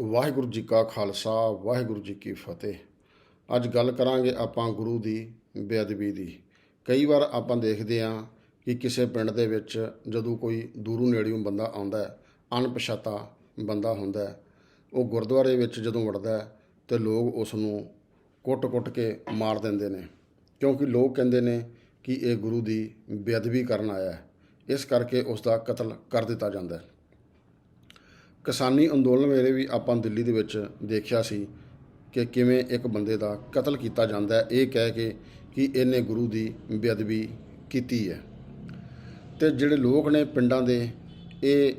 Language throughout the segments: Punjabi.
ਵਾਹਿਗੁਰੂ ਜੀ ਕਾ ਖਾਲਸਾ, ਵਾਹਿਗੁਰੂ ਜੀ ਕੀ ਫਤਿਹ। ਅੱਜ ਗੱਲ ਕਰਾਂਗੇ ਆਪਾਂ ਗੁਰੂ ਦੀ, ਬੇਅਦਬੀ ਦੀ। ਕਈ ਵਾਰ ਆਪਾਂ ਦੇਖਦੇ ਹਾਂ ਕਿ ਕਿਸੇ ਪਿੰਡ ਦੇ ਵਿੱਚ ਜਦੋਂ ਕੋਈ ਦੂਰੋਂ ਨੇੜਿਓਂ ਬੰਦਾ ਆਉਂਦਾ ਹੈ, ਅਣਪਛਾਤਾ ਬੰਦਾ ਹੁੰਦਾ ਹੈ, ਉਹ ਗੁਰਦੁਆਰੇ ਵਿੱਚ ਜਦੋਂ ਵੜਦਾ ਹੈ, ਤੇ ਲੋਕ ਉਸ ਨੂੰ ਕੁੱਟ-ਕੁੱਟ ਕੇ ਮਾਰ ਦਿੰਦੇ ਨੇ। ਕਿਉਂਕਿ ਲੋਕ ਕਹਿੰਦੇ ਨੇ ਕਿ ਇਹ ਗੁਰੂ ਦੀ ਬੇਅਦਬੀ ਕਰਨ ਆਇਆ ਹੈ। ਇਸ ਕਰਕੇ ਉਸ ਦਾ ਕਤਲ ਕਰ ਦਿੱਤਾ ਜਾਂਦਾ ਹੈ। ਕਿਸਾਨੀ ਅੰਦੋਲਨ ਵੇਲੇ ਵੀ ਆਪਾਂ ਦਿੱਲੀ ਦੇ ਵਿੱਚ ਦੇਖਿਆ ਸੀ ਕਿ ਕਿਵੇਂ ਇੱਕ ਬੰਦੇ ਦਾ ਕਤਲ ਕੀਤਾ ਜਾਂਦਾ ਇਹ ਕਹਿ ਕੇ ਕਿ ਇਹਨੇ ਗੁਰੂ ਦੀ ਬੇਅਦਬੀ ਕੀਤੀ ਹੈ। ਤੇ ਜਿਹੜੇ ਲੋਕ ਨੇ ਪਿੰਡਾਂ ਦੇ, ਇਹ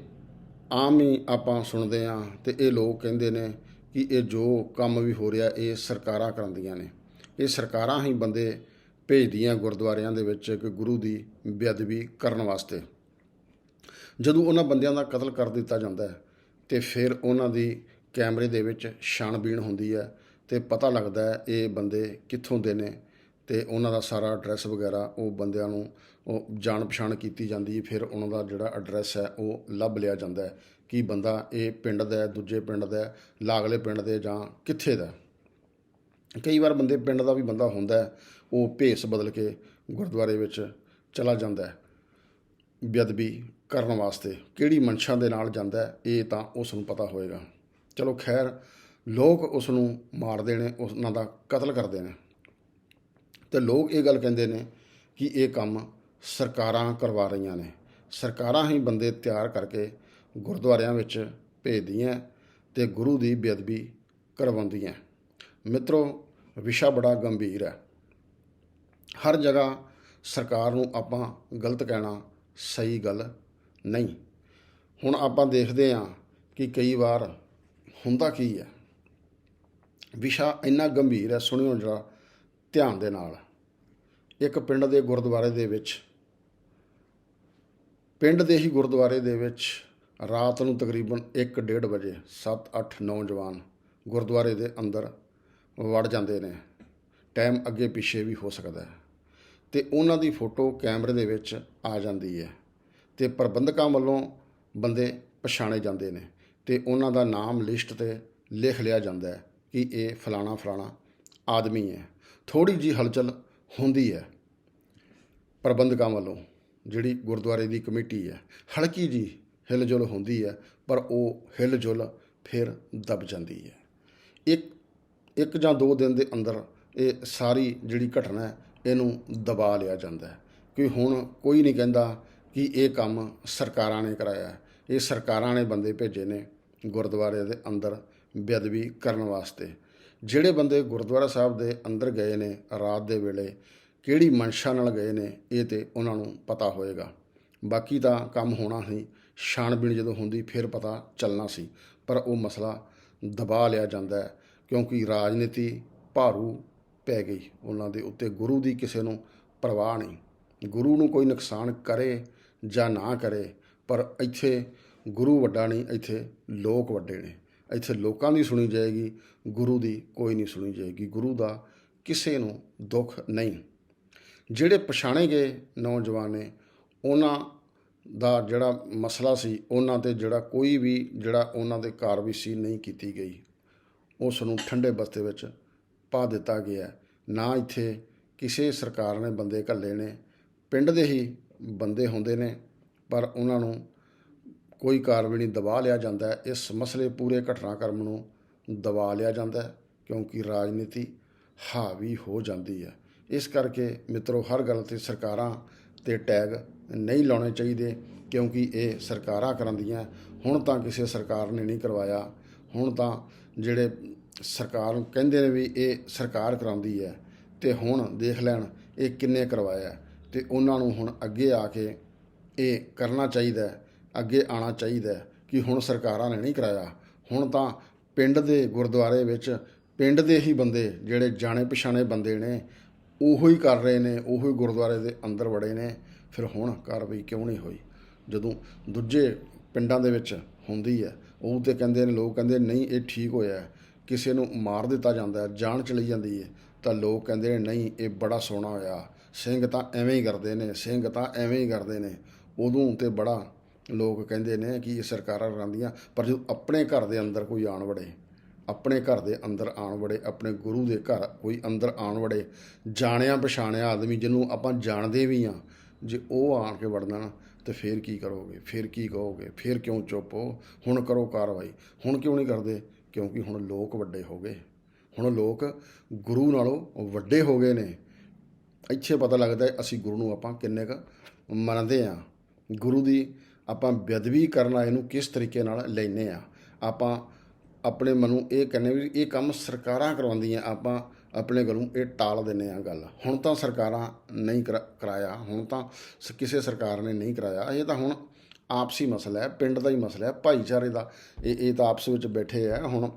ਆਮ ਹੀ ਆਪਾਂ ਸੁਣਦੇ ਹਾਂ ਤੇ ਇਹ ਲੋਕ ਕਹਿੰਦੇ ਨੇ ਕਿ ਇਹ ਜੋ ਕੰਮ ਵੀ ਹੋ ਰਿਹਾ, ਇਹ ਸਰਕਾਰਾਂ ਕਰਾਉਂਦੀਆਂ ਨੇ। ਇਹ ਸਰਕਾਰਾਂ ਹੀ ਬੰਦੇ ਭੇਜਦੀਆਂ ਗੁਰਦੁਆਰਿਆਂ ਦੇ ਵਿੱਚ ਕਿ ਗੁਰੂ ਦੀ ਬੇਅਦਬੀ ਕਰਨ ਵਾਸਤੇ। ਜਦੋਂ ਉਹਨਾਂ ਬੰਦਿਆਂ ਦਾ ਕਤਲ ਕਰ ਦਿੱਤਾ ਜਾਂਦਾ ਹੈ ਤੇ ਫਿਰ ਉਹਨਾਂ ਦੀ ਕੈਮਰੇ ਦੇ ਵਿੱਚ ਛਾਣਬੀਣ ਹੁੰਦੀ ਹੈ ਤੇ ਪਤਾ ਲੱਗਦਾ ਹੈ ਇਹ ਬੰਦੇ ਕਿੱਥੋਂ ਦੇ ਨੇ ਤੇ ਉਹਨਾਂ ਦਾ ਸਾਰਾ ਐਡਰੈਸ ਵਗੈਰਾ ਉਹ ਬੰਦਿਆਂ ਨੂੰ ਉਹ ਜਾਣ ਪਛਾਣ ਕੀਤੀ ਜਾਂਦੀ ਹੈ, ਫਿਰ ਉਹਨਾਂ ਦਾ ਜਿਹੜਾ ਐਡਰੈਸ ਹੈ ਉਹ ਲੱਭ ਲਿਆ ਜਾਂਦਾ ਹੈ ਕਿ ਬੰਦਾ ਇਹ ਪਿੰਡ ਦਾ ਹੈ, ਦੂਜੇ ਪਿੰਡ ਦਾ ਹੈ, ਲਾਗਲੇ ਪਿੰਡ ਦੇ ਜਾਂ ਕਿੱਥੇ ਦਾ ਕਈ ਵਾਰ ਬੰਦੇ ਪਿੰਡ ਦਾ ਵੀ ਬੰਦਾ ਹੁੰਦਾ ਉਹ ਭੇਸ ਬਦਲ ਕੇ ਗੁਰਦੁਆਰੇ ਵਿੱਚ ਚਲਾ ਜਾਂਦਾ ਹੈ। ਬੇਅਦਬੀ ਕਰਨ ਵਾਸਤੇ ਕਿਹੜੀ ਮਨਸ਼ਾ ਦੇ ਨਾਲ ਜਾਂਦਾ ਇਹ ਤਾਂ ਉਸ ਨੂੰ ਪਤਾ ਹੋਏਗਾ। ਚਲੋ ਖੈਰ, ਲੋਕ ਉਸ ਨੂੰ ਮਾਰਦੇ ਨੇ ਉਹਨਾਂ ਦਾ ਕਤਲ ਕਰਦੇ ਨੇ ਤੇ ਲੋਕ ਇਹ ਗੱਲ ਕਹਿੰਦੇ ਨੇ ਕਿ ਇਹ ਕੰਮ ਸਰਕਾਰਾਂ ਕਰਵਾ ਰਹੀਆਂ ਨੇ। ਸਰਕਾਰਾਂ ਹੀ ਬੰਦੇ ਤਿਆਰ ਕਰਕੇ ਗੁਰਦੁਆਰਿਆਂ ਵਿੱਚ ਭੇਜਦੀਆਂ ਤੇ ਗੁਰੂ ਦੀ ਬੇਅਦਬੀ ਕਰਵਾਉਂਦੀਆਂ। ਮਿੱਤਰੋ, ਵਿਸ਼ਾ ਬੜਾ ਗੰਭੀਰ ਹੈ। ਹਰ ਜਗ੍ਹਾ ਸਰਕਾਰ ਨੂੰ ਆਪਾਂ ਗਲਤ ਕਹਿਣਾ ਸਹੀ ਗੱਲ ਨਹੀਂ। ਹੁਣ ਆਪਾਂ ਦੇਖਦੇ ਹਾਂ ਕਿ ਕਈ ਵਾਰ ਹੁੰਦਾ ਕੀ ਹੈ। ਵਿਸ਼ਾ ਇੰਨਾ ਗੰਭੀਰ ਹੈ, ਸੁਣਿਓ ਜਰਾ ਧਿਆਨ ਦੇ ਨਾਲ। ਇੱਕ ਪਿੰਡ ਦੇ ਗੁਰਦੁਆਰੇ ਦੇ ਵਿੱਚ, ਪਿੰਡ ਦੇ ਹੀ ਗੁਰਦੁਆਰੇ ਦੇ ਵਿੱਚ ਰਾਤ ਨੂੰ ਤਕਰੀਬਨ 1:30 ਵਜੇ 7-8 ਨੌਜਵਾਨ ਗੁਰਦੁਆਰੇ ਦੇ ਅੰਦਰ ਵੜ ਜਾਂਦੇ ਨੇ। ਟਾਈਮ ਅੱਗੇ ਪਿੱਛੇ ਵੀ ਹੋ ਸਕਦਾ ਹੈ। ਤੇ ਉਹਨਾਂ ਦੀ ਫੋਟੋ ਕੈਮਰੇ ਦੇ ਵਿੱਚ ਆ ਜਾਂਦੀ ਹੈ ਤੇ ਪ੍ਰਬੰਧਕਾਂ ਵੱਲੋਂ ਬੰਦੇ ਪਛਾਣੇ ਜਾਂਦੇ ਨੇ ਤੇ ਉਹਨਾਂ ਦਾ ਨਾਮ ਲਿਸਟ ਤੇ ਲਿਖ ਲਿਆ ਜਾਂਦਾ ਹੈ ਕਿ ਇਹ ਫਲਾਣਾ ਫਲਾਣਾ ਆਦਮੀ ਹੈ। ਥੋੜੀ ਜੀ ਹਲਚਲ ਹੁੰਦੀ ਹੈ ਪ੍ਰਬੰਧਕਾਂ ਵੱਲੋਂ, ਜਿਹੜੀ ਗੁਰਦੁਆਰੇ ਦੀ ਕਮੇਟੀ ਹੈ। ਹਲਕੀ ਜੀ ਹਿਲਜੁਲ ਹੁੰਦੀ ਹੈ, ਪਰ ਉਹ ਹਿਲਜੁਲ ਫਿਰ ਦਬ ਜਾਂਦੀ ਹੈ। ਇੱਕ ਇੱਕ ਜਾਂ ਦੋ ਦਿਨ ਦੇ ਅੰਦਰ ਇਹ ਸਾਰੀ ਜਿਹੜੀ ਘਟਨਾ ਹੈ ਇਹਨੂੰ ਦਬਾ ਲਿਆ ਜਾਂਦਾ ਹੈ। ਕਿ ਹੁਣ ਕੋਈ ਨਹੀਂ ਕਹਿੰਦਾ ਕਿ ਇਹ ਕੰਮ ਸਰਕਾਰਾਂ ਨੇ ਕਰਾਇਆ ਇਹ ਸਰਕਾਰਾਂ ਨੇ ਬੰਦੇ ਭੇਜੇ ਨੇ ਗੁਰਦੁਆਰੇ ਦੇ ਅੰਦਰ ਬੇਅਦਬੀ ਕਰਨ ਵਾਸਤੇ। ਜਿਹੜੇ ਬੰਦੇ ਗੁਰਦੁਆਰਾ ਸਾਹਿਬ ਦੇ ਅੰਦਰ ਗਏ ਨੇ ਰਾਤ ਦੇ ਵੇਲੇ, ਕਿਹੜੀ ਮਨਸ਼ਾ ਨਾਲ ਗਏ ਨੇ, ਇਹ ਤੇ ਉਹਨਾਂ ਨੂੰ ਪਤਾ ਹੋਏਗਾ। ਬਾਕੀ ਤਾਂ ਕੰਮ ਹੋਣਾ ਸੀ। ਛਾਣਬੀਣ ਜਦੋਂ ਹੁੰਦੀ ਫਿਰ ਪਤਾ ਚੱਲਣਾ ਸੀ। ਪਰ ਉਹ ਮਸਲਾ ਦਬਾ ਲਿਆ ਜਾਂਦਾ ਹੈ ਕਿਉਂਕਿ ਰਾਜਨੀਤੀ ਭਾਰੂ ਪੈ ਗਈ। ਉਹਨਾਂ ਦੇ ਉੱਤੇ ਗੁਰੂ ਦੀ ਕਿਸੇ ਨੂੰ ਪਰਵਾਹ ਨਹੀਂ। ਗੁਰੂ ਨੂੰ ਕੋਈ ਨੁਕਸਾਨ ਕਰੇ ਜਾਂ ਨਾ ਕਰੇ, ਪਰ ਇੱਥੇ ਗੁਰੂ ਵੱਡਾ ਨਹੀਂ, ਇੱਥੇ ਲੋਕ ਵੱਡੇ ਨੇ। ਇੱਥੇ ਲੋਕਾਂ ਦੀ ਸੁਣੀ ਜਾਏਗੀ, ਗੁਰੂ ਦੀ ਕੋਈ ਨਹੀਂ ਸੁਣੀ ਜਾਏਗੀ। ਗੁਰੂ ਦਾ ਕਿਸੇ ਨੂੰ ਦੁੱਖ ਨਹੀਂ। ਜਿਹੜੇ ਪਛਾਣੇ ਗਏ ਨੌਜਵਾਨ ਨੇ, ਉਹਨਾਂ ਦਾ ਜਿਹੜਾ ਮਸਲਾ ਸੀ, ਉਹਨਾਂ ਤੇ ਜਿਹੜਾ ਕੋਈ ਵੀ ਜਿਹੜਾ ਉਹਨਾਂ ਦੇ ਕਾਰਵਾਈ ਸੀ, ਨਹੀਂ ਕੀਤੀ ਗਈ। ਉਸ ਨੂੰ ਠੰਡੇ ਬਸਤੇ ਵਿੱਚ ਪਾ ਦਿੱਤਾ ਗਿਆ। ਨਾ ਇੱਥੇ ਕਿਸੇ ਸਰਕਾਰ ਨੇ ਬੰਦੇ ਘੱਲੇ ਨੇ। ਪਿੰਡ ਦੇ ਹੀ ਬੰਦੇ ਹੁੰਦੇ ਨੇ, ਪਰ ਉਹਨਾਂ ਨੂੰ ਕੋਈ ਕਾਰਵਾਈ ਨਹੀਂ, ਦਬਾ ਲਿਆ ਜਾਂਦਾ ਇਸ ਮਸਲੇ ਪੂਰੇ ਘਟਨਾਕ੍ਰਮ ਨੂੰ ਦਬਾ ਲਿਆ ਜਾਂਦਾ ਕਿਉਂਕਿ ਰਾਜਨੀਤੀ ਹਾਵੀ ਹੋ ਜਾਂਦੀ ਹੈ। ਇਸ ਕਰਕੇ ਮਿੱਤਰੋ, ਹਰ ਗੱਲ ਤੇ ਸਰਕਾਰਾਂ ਤੇ ਟੈਗ ਨਹੀਂ ਲਾਉਣੇ ਚਾਹੀਦੇ, ਕਿਉਂਕਿ ਇਹ ਸਰਕਾਰਾਂ ਕਰਾਂਦੀਆਂ ਹੁਣ ਤਾਂ ਕਿਸੇ ਸਰਕਾਰ ਨੇ ਨਹੀਂ ਕਰਵਾਇਆ। ਹੁਣ ਤਾਂ ਜਿਹੜੇ ਸਰਕਾਰ ਨੂੰ ਕਹਿੰਦੇ ਨੇ ਵੀ ਇਹ ਸਰਕਾਰ ਕਰਾਉਂਦੀ ਹੈ ਤੇ ਹੁਣ ਦੇਖ ਲੈਣ ਇਹ ਕਿੰਨੇ ਕਰਵਾਇਆ ਹੈ। ਤੇ ਉਹਨਾਂ ਨੂੰ ਹੁਣ ਅੱਗੇ ਆ ਕੇ ਇਹ ਕਰਨਾ ਚਾਹੀਦਾ ਅੱਗੇ ਆਉਣਾ ਚਾਹੀਦਾ ਕਿ ਹੁਣ ਸਰਕਾਰਾਂ ਨੇ ਨਹੀਂ ਕਰਾਇਆ। ਹੁਣ ਤਾਂ ਪਿੰਡ ਦੇ ਗੁਰਦੁਆਰੇ ਵਿੱਚ ਪਿੰਡ ਦੇ ਹੀ ਬੰਦੇ ਜਿਹੜੇ ਜਾਣੇ ਪਛਾਣੇ ਬੰਦੇ ਨੇ, ਉਹੋ ਹੀ ਕਰ ਰਹੇ ਨੇ, ਉਹੋ ਹੀ ਗੁਰਦੁਆਰੇ ਦੇ ਅੰਦਰ ਵੜੇ ਨੇ, ਫਿਰ ਹੁਣ ਕਾਰਵਾਈ ਕਿਉਂ ਨਹੀਂ ਹੋਈ? ਜਦੋਂ ਦੂਜੇ ਪਿੰਡਾਂ ਦੇ ਵਿੱਚ ਹੁੰਦੀ ਹੈ, ਉਹ ਤੇ ਕਹਿੰਦੇ ਨੇ, ਲੋਕ ਕਹਿੰਦੇ ਨਹੀਂ, ਇਹ ਠੀਕ ਹੋਇਆ ਕਿਸੇ ਨੂੰ ਮਾਰ ਦਿੱਤਾ ਜਾਂਦਾ ਹੈ, ਜਾਨ ਚਲੀ ਜਾਂਦੀ ਹੈ, ਤਾਂ ਲੋਕ ਕਹਿੰਦੇ ਨੇ, ਨਹੀਂ, ਇਹ ਬੜਾ ਸੋਹਣਾ ਹੋਇਆ। ਸਿੰਘ ਤਾਂ ਐਵੇਂ ਹੀ ਕਰਦੇ ਨੇ, ਸਿੰਘ ਤਾਂ ਐਵੇਂ ਹੀ ਕਰਦੇ ਨੇ। ਉਦੋਂ ਤੇ ਬੜਾ ਲੋਕ ਕਹਿੰਦੇ ਨੇ ਕਿ ਇਹ ਸਰਕਾਰਾਂ ਕਰਾਉਂਦੀਆਂ ਪਰ ਜਦੋਂ ਆਪਣੇ ਘਰ ਦੇ ਅੰਦਰ ਕੋਈ ਆਣ ਵੜੇ, ਆਪਣੇ ਘਰ ਦੇ ਅੰਦਰ ਆਣ ਵੜੇ, ਆਪਣੇ ਗੁਰੂ ਦੇ ਘਰ ਕੋਈ ਅੰਦਰ ਆਣ ਵੜੇ, ਜਾਣਿਆ ਪਛਾਣਿਆ ਆਦਮੀ ਜਿਹਨੂੰ ਆਪਾਂ ਜਾਣਦੇ ਵੀ ਆ ਜੇ ਉਹ ਆਣ ਕੇ ਵੜਨਾ ਨਾ, ਤੇ ਫੇਰ ਕੀ ਕਰੋਗੇ? ਫੇਰ ਕੀ ਕਹੋਗੇ? ਫੇਰ ਕਿਉਂ ਚੁੱਪ ਹੋ? ਹੁਣ ਕਰੋ ਕਾਰਵਾਈ। ਹੁਣ ਕਿਉਂ ਨਹੀਂ ਕਰਦੇ? ਕਿਉਂਕਿ ਹੁਣ ਲੋਕ ਵੱਡੇ ਹੋ ਗਏ। ਹੁਣ ਲੋਕ ਗੁਰੂ ਨਾਲੋਂ ਵੱਡੇ ਹੋ ਗਏ ਨੇ। ਇੱਥੇ ਪਤਾ ਲੱਗਦਾ ਹੈ ਅਸੀਂ ਗੁਰੂ ਨੂੰ ਆਪਾਂ ਕਿੰਨੇ ਕੁ ਮੰਨਦੇ ਆ ਗੁਰੂ ਦੀ ਆਪਾਂ ਬੇਅਦਬੀ ਕਰਨਾ ਇਹਨੂੰ ਕਿਸ ਤਰੀਕੇ ਨਾਲ ਲੈਨੇ ਆ ਆਪਾਂ ਆਪਣੇ ਮਨ ਨੂੰ ਇਹ ਕਹਿੰਦੇ ਵੀ ਇਹ ਕੰਮ ਸਰਕਾਰਾਂ ਕਰਵਾਉਂਦੀਆਂ, ਆਪਾਂ ਆਪਣੇ ਕੋਲੋਂ ਇਹ ਟਾਲ ਦਿੰਨੇ ਆ ਗੱਲ। ਹੁਣ ਤਾਂ ਸਰਕਾਰਾਂ ਨਹੀਂ ਕਰਾਇਆ, ਹੁਣ ਤਾਂ ਸ- ਕਿਸੇ ਸਰਕਾਰ ਨੇ ਨਹੀਂ ਕਰਾਇਆ। ਇਹ ਤਾਂ ਹੁਣ ਆਪਸੀ ਮਸਲਾ ਹੈ, ਪਿੰਡ ਦਾ ਹੀ ਮਸਲਾ ਹੈ, ਭਾਈਚਾਰੇ ਦਾ। ਇਹ ਇਹ ਤਾਂ ਆਪਸ ਵਿੱਚ ਬੈਠੇ ਆ। ਹੁਣ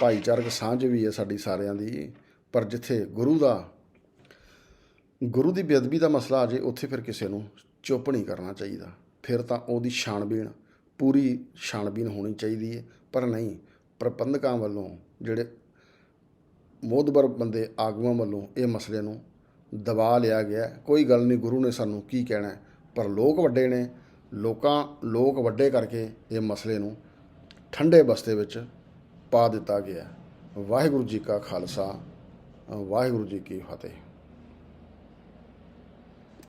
ਭਾਈਚਾਰਕ ਸਾਂਝ ਵੀ ਹੈ ਸਾਡੀ ਸਾਰਿਆਂ ਦੀ। ਪਰ ਜਿੱਥੇ ਗੁਰੂ ਦਾ, ਗੁਰੂ ਦੀ ਬੇਅਦਬੀ ਦਾ ਮਸਲਾ ਆ ਜੇ, ਉੱਥੇ ਫਿਰ ਕਿਸੇ ਨੂੰ ਚੁੱਪ ਨਹੀਂ ਕਰਨਾ ਚਾਹੀਦਾ। ਫਿਰ ਤਾਂ ਉਹਦੀ ਛਾਣਬੀਣ, ਪੂਰੀ ਛਾਣਬੀਣ ਹੋਣੀ ਚਾਹੀਦੀ ਹੈ। ਪਰ ਨਹੀਂ, ਪ੍ਰਬੰਧਕਾਂ ਵੱਲੋਂ ਜਿਹੜੇ ਮੋਦਬਰ ਬੰਦੇ ਆਗੂਆਂ ਵੱਲੋਂ ਇਹ ਮਸਲੇ ਨੂੰ ਦਬਾ ਲਿਆ ਗਿਆ ਕੋਈ ਗੱਲ ਨਹੀਂ, ਗੁਰੂ ਨੇ ਸਾਨੂੰ ਕੀ ਕਹਿਣਾ ਪਰ ਲੋਕ ਵੱਡੇ ਨੇ। ਲੋਕਾਂ, ਲੋਕ ਵੱਡੇ ਕਰਕੇ ਇਹ ਮਸਲੇ ਨੂੰ ਠੰਡੇ ਬਸਤੇ ਵਿੱਚ ਪਾ ਦਿੱਤਾ ਗਿਆ ਵਾਹਿਗੁਰੂ ਜੀ ਕਾ ਖਾਲਸਾ, ਵਾਹਿਗੁਰੂ ਜੀ ਕੀ ਫਤਿਹ।